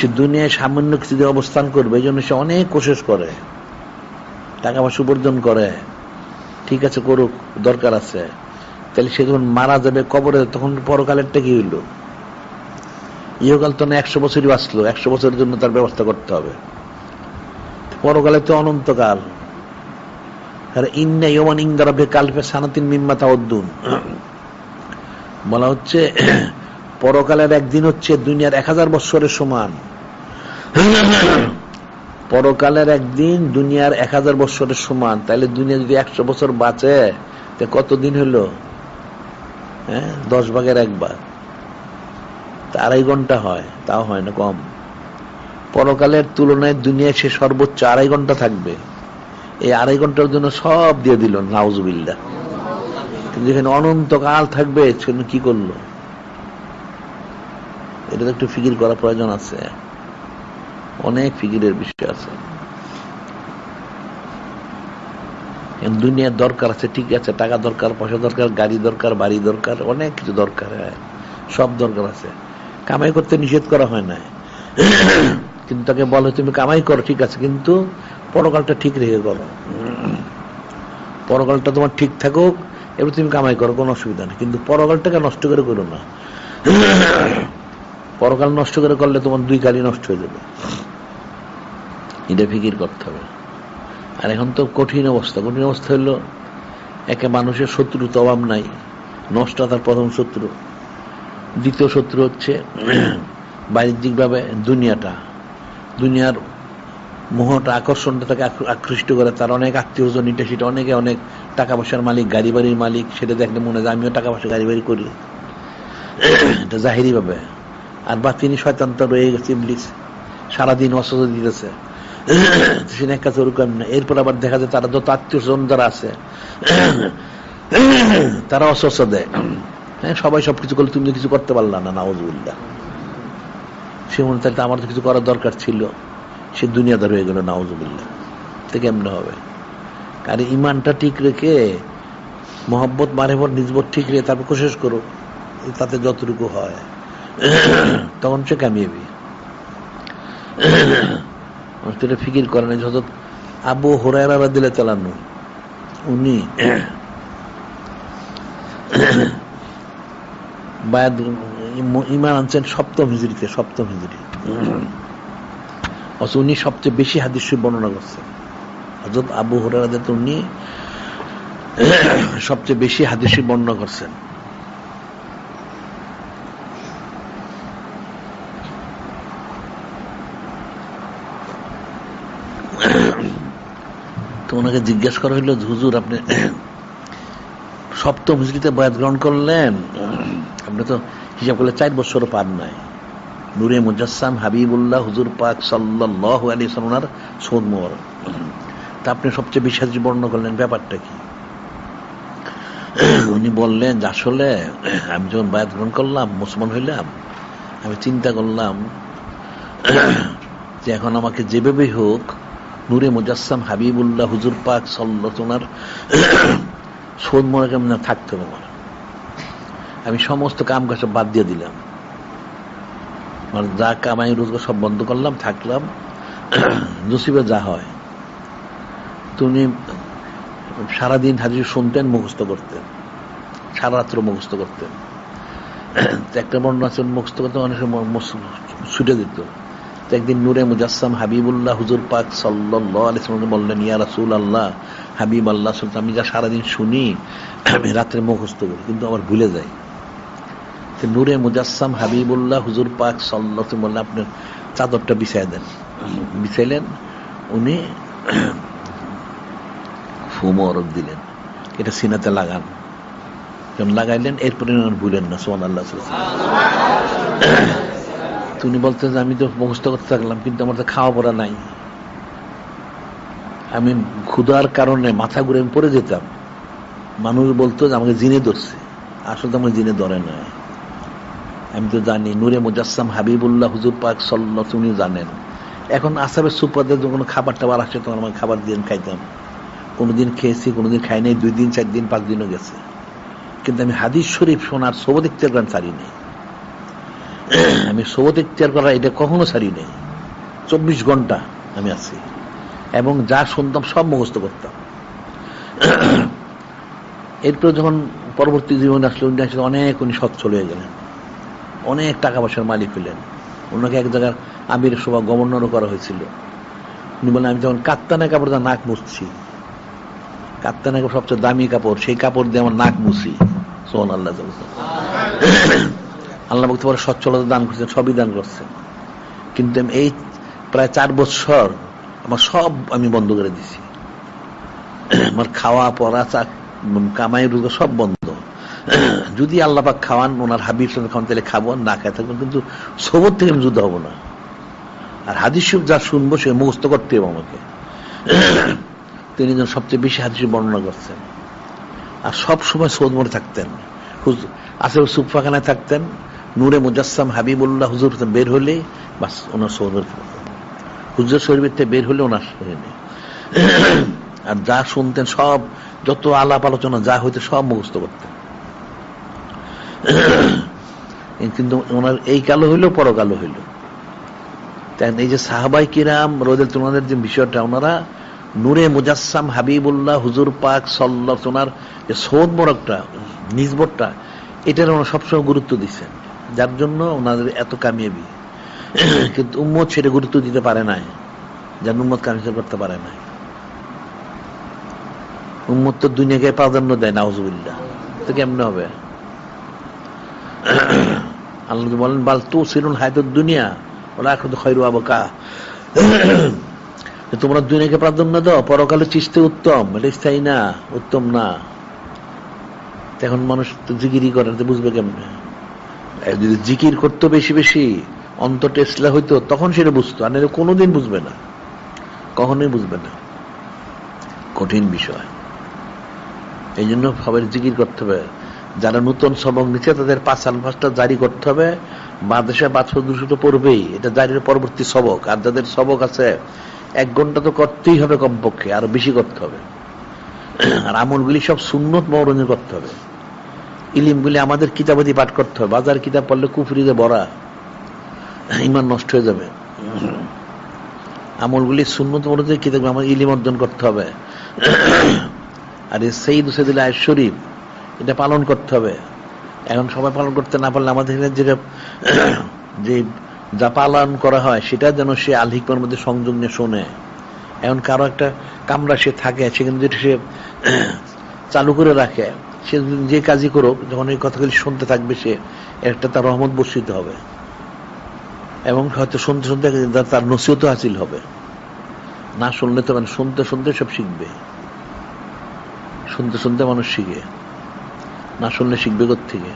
সে দুনিয়ায় সামান্য কিছু দিয়ে অবস্থান করবে, এই জন্য সে অনেক কোশেষ করে। টাকা পয়সা উপার্জন করে। ঠিক আছে, করুক, দরকার আছে। তাহলে সে যখন মারা যাবে কবরে, তখন পরকালেরটা কি হইল? ইহকাল তো না একশো বছরই বাঁচলো, একশো বছরের জন্য তার ব্যবস্থা করতে হবে। পরকালে তো অনন্তকাল। আর ইন্না ইয়মান ইন্দারাবে কালফে সানাতিন মিম্মাতা অদ্দুন বলা হচ্ছে পরকালের একদিন হচ্ছে দুনিয়ার এক হাজার বৎসরের সমান। পরকালের একদিন দুনিয়ার এক হাজার বৎসরের সমান। তাহলে দুনিয়া যদি একশো বছর বাঁচে, তা কতদিন হলো? হ্যাঁ দশ ভাগের এক ভাগ। তা আড়াই ঘণ্টা হয়, তাও হয় না কম। পরকালের তুলনায় দুনিয়ায় সে সর্বোচ্চ আড়াই ঘণ্টা থাকবে। এই আড়াই ঘণ্টার জন্য সব দিয়ে দিল নাউজুবিল্লা কিন্তু যেখানে অনন্তকাল থাকবে, সেখানে কি করল? এটা তো একটু ফিকির করা প্রয়োজন আছে। অনেক ফিকিরের বিষয় আছে। দুনিয়ার দরকার আছে, ঠিক আছে, টাকা দরকার, পয়সা দরকার, গাড়ি দরকার, বাড়ি দরকার, অনেক কিছু দরকার হ্যাঁ সব দরকার আছে। কামাই করতে নিষেধ করা হয় না কিন্তু তাকে বলে, তুমি কামাই করো, ঠিক আছে, কিন্তু পরকালটা ঠিক রেখে করো। পরকালটা তোমার ঠিক থাকুক, এবার তুমি কামাই করো, কোনো অসুবিধা নেই। কিন্তু পরকালটাকে নষ্ট করে করো না। পরকাল নষ্ট করে করলে তোমার দুই কালই নষ্ট হয়ে যাবে। এটা ফিকির করতে হবে। আর এখন তো কঠিন অবস্থা। কঠিন অবস্থা হলো একে মানুষের শত্রু তো অভাব নাই। নষ্ট তার প্রথম শত্রু। দ্বিতীয় শত্রু হচ্ছে বাণিজ্যিকভাবে দুনিয়াটা। দুনিয়ার মোহটা, আকর্ষণটা তাকে আকৃষ্ট করে। তার অনেক আত্মীয় স্বজন, এটা সেটা অনেকে অনেক টাকা পয়সার মালিক গাড়ি বাড়ির মালিক, সেটা দেখলে মনে হয় আমিও টাকা পয়সা গাড়ি বাড়ি করি। এটা জাহিরি ভাবে আর বা তিনি শয়তানটা রয়ে গেছে, ইবলিস। সারাদিন অসুস্থ দিতেছে। সে এক কাছে ওরকম না। এরপর আবার দেখা যায় তারা যত আত্মীয় স্বজন যারা আছে, তারা অস্বস্থ দেয়। হ্যাঁ সবাই সবকিছু করলে তুমি তো কিছু করতে পারলা না নাওজুল্লাহ সে মনে তাহলে আমার তো কিছু করার দরকার ছিল। সে দুনিয়াদার হয়ে গেল নাওজুবিল্লাহ তো কেমনে হবে? আর ইমানটা ঠিক রেখে, মোহব্বত মারেবর নিজবত ঠিক রেখে তারপর কোশেষ করো। তাতে যতটুকু হয়। তখন সে কামিয়াবি এটা ফিকির করে না যত আবু হোরায়রা দিলে চালানো উনি বায়াত ইমান আনছেন সপ্তম হিজড়িতে, সপ্তম হিজড়ি। অথচ উনি সবচেয়ে বেশি হাদিস বর্ণনা করছেন হজরত আবু তো উনি সবচেয়ে বেশি হাদিস বর্ণনা করছেন। তো ওনাকে জিজ্ঞেস করা হইল, হুজুর, আপনি সপ্তম হিজড়িতে বয়াত গ্রহণ করলেন, আপনি তো হিসাব করলে চার বছরও পার নাই। নূরে মুজাসসাম হাবিবুল্লাহ হুজুর পাক সাল্লাহ আলী সালার সৌদ তা আপনি সবচেয়ে বেশি হাদিস বর্ণনা করলেন, ব্যাপারটা কি? উনি বললেন, যে আসলে আমি যখন বায়াত গ্রহণ করলাম, মুসলমান হইলাম, আমি চিন্তা করলাম যে এখন আমাকে যেভাবেই হোক মুজাসসাম হাবিবুল্লাহ হুজুর পাক সাল্লার সৌদ মোহরকে না, থাকতে হবে আমার। আমি সমস্ত কাম কাজ বাদ দিয়ে দিলাম। মানে যা কামাই রোজগার সব বন্ধ করলাম, থাকলাম। নসিবে যা হয়। তুমি সারাদিন হাজির শুনতেন, মুখস্থ করতেন। সারা রাত্র মুখস্থ করতেন। একটা বর্ণনা আছে, মুখস্থ করতে অনেক সময় ছুটে দিত। তো একদিন নূরে মুজাসসাম হাবিবুল্লাহ হুজুর পাক সাল্লাহ আলিয়াকে বললেন, ইয়া রাসুল আল্লাহ হাবিব আল্লাহ সুলতান, আমি যা সারাদিন শুনি আমি রাত্রে মুখস্থ করি, কিন্তু আবার ভুলে যাই। তো নূরে মুজাসসাম হাবিবুল্লাহ হুজুর পাক সাল্লাহ বললেন আপনার চাদরটা বিছাই দেন। বিছাইলেন, উনি ফুমরক দিলেন। এটা সিনাতে লাগান। লাগাইলেন, এরপরে ভুলেন না সোহান আল্লাহ তুমি বলতে যে আমি তো মুখস্থ করতে থাকলাম, কিন্তু আমার তো খাওয়া পড়া নাই। আমি ক্ষুধার কারণে মাথা ঘুরে আমি পড়ে যেতাম। মানুষ বলতো যে আমাকে জিনে ধরছে। আসলে তো আমাকে জিনে ধরে না আমি তো জানি, নূরে মুজাসসাম হাবিবুল্লাহ হুজুর পাক সাল্লাহ তুমি জানেন। এখন আসাবের সুপারদের কোনো খাবার টাবার আসে তখন আমাকে খাবার আমি খাইতাম। কোনোদিন খেয়েছি, কোনোদিন খাই নাই, দুই দিন, চার দিন, পাঁচ দিনও গেছে। কিন্তু আমি হাদিস শরীফ শোনার সব দেখতে গ্রাম ছাড়ি নেই। আমি সোবত ইখতিয়ার করা এটা কখনো ছাড়ি চব্বিশ ঘণ্টা আমি আছি। এবং যা শুনতাম সব মুখস্থ করতাম। এরপর যখন পরবর্তী জীবনে আসলে, উনি আসলে অনেক উনি সচ্ছল হয়ে গেলেন। অনেক টাকা পয়সার মালিক হলেন। ওনাকে এক জায়গার আমির সভা গভর্নরও করা হয়েছিল। উনি বলেন আমি যখন কাত্তানা কাপড় দিয়ে নাক মুছছি কাত্তানা কাপড় সবচেয়ে দামি কাপড়, সেই কাপড় দিয়ে আমার নাক মুছি। সোহান আল্লাহ আল্লাহ বলতে পারে সচ্ছলতা দান করছেন, সবই দান করছেন। কিন্তু এই প্রায় চার বছর আমার সব আমি বন্ধ করে দিছি। আমার খাওয়া, পড়া, চা কামাই, রোজগার সব বন্ধ। যদি আল্লাহ পাক খাওয়ান, ওনার হাবিব সাথে খাওয়ান, তাহলে খাব, না খাই থাকব কিন্তু সবর থেকে আমি যুদ্ধ হব না। আর হাদিস যা শুনব, সে মুখস্থ করতে হবে আমাকে। তিনি যেন সবচেয়ে বেশি হাদিস বর্ণনা করছেন। আর সব সময় সৌদ মোড়ে থাকতেন। হুজুর আসে সুফাখানায় থাকতেন। নূরে মুজাসসাম হাবিবুল্লাহ হুজুর বের হলে, বাস ওনার সৌদের হুজুর শরীফের বের হলে ওনার শরীরে। আর যা শুনতেন সব, যত আলাপ আলোচনা যা হইতে সব মুখস্থ করতেন। কিন্তু ওনার এই কালো হইল পরকালো হইল। তাই এই যে সাহাবাই কিরাম রোদের তোমাদের যে বিষয়টা, ওনারা নূরে মুজাসসাম হাবিবুল্লাহ হুজুর পাক সল্লাহ ওনার যে সৌদ মোরকটা নিজবরটা এটার ওনারা সবসময় গুরুত্ব দিচ্ছেন। যার জন্য ওনাদের এত কামিয়াবি। কিন্তু উম্মত সেটা গুরুত্ব দিতে পারে নাই যার উম্মত কামিয়া করতে পারে নাই। উম্মত তো দুনিয়াকে প্রাধান্য দেয়, নাউজুবিল্লাহ। তো কেমনে হবে? আল্লাহ বলেন, বাল তু সিরুন হায়তুর দুনিয়া ওরা এখন তো খৈরু আবকা। তোমরা দুনিয়াকে প্রাধান্য দাও, পরকালে চিস্তে উত্তম, এটা স্থায়ী না, উত্তম না। এখন মানুষ তো জিকিরি করে বুঝবে কেমনে? যদি জিকির করতো বেশি বেশি অন্তর টেসলা হইতো, তখন সেটা বুঝতো। আর কোনোদিন বুঝবে না। কখনোই বুঝবে না। কঠিন বিষয়। এই জন্য সবাই জিকির করতে হবে। যারা নতুন সবক নিচ্ছে তাদের পাঁচ আলফাসটা জারি করতে হবে। বাদেশে বাদশো দুশো পড়বেই এটা জারির পরবর্তী সবক। আর যাদের সবক আছে, এক ঘণ্টা তো করতেই হবে কমপক্ষে। আরও বেশি করতে হবে। আর আমলগুলি সব সুন্নত মরণে করতে হবে। ইলিমগুলি আমাদের কিতাবাদি পাঠ করতে হবে। বাজার কিতাব পড়লে কুফরিতে ভরা ইমান নষ্ট হয়ে যাবে। আমলগুলি সুন্নত মরণের কিতাব আমার ইলিম অর্জন করতে হবে। আর এই সঈদ হুসেদুল আয় শরীফ, এটা পালন করতে হবে। এখন সবাই পালন করতে না পারলে আমাদের এখানে যেটা যে যা পালন করা হয়, সেটা যেন সে আল হিকমার মধ্যে সংযোগ নিয়ে শোনে। এখন কারও একটা কামরা সে থাকে, সেখানে যেটা সে চালু করে রাখে সে যে কাজই করুক, যখন এই কথাগুলি শুনতে থাকবে সে, একটা তার রহমত বর্ষিত হবে। এবং হয়তো শুনতে শুনতে তার নসিহত হাসিল হবে। না শুনলে তো মানে শুনতে শুনতে সব শিখবে। শুনতে শুনতে মানুষ শিখে। না শুনলে শিখবে থেকে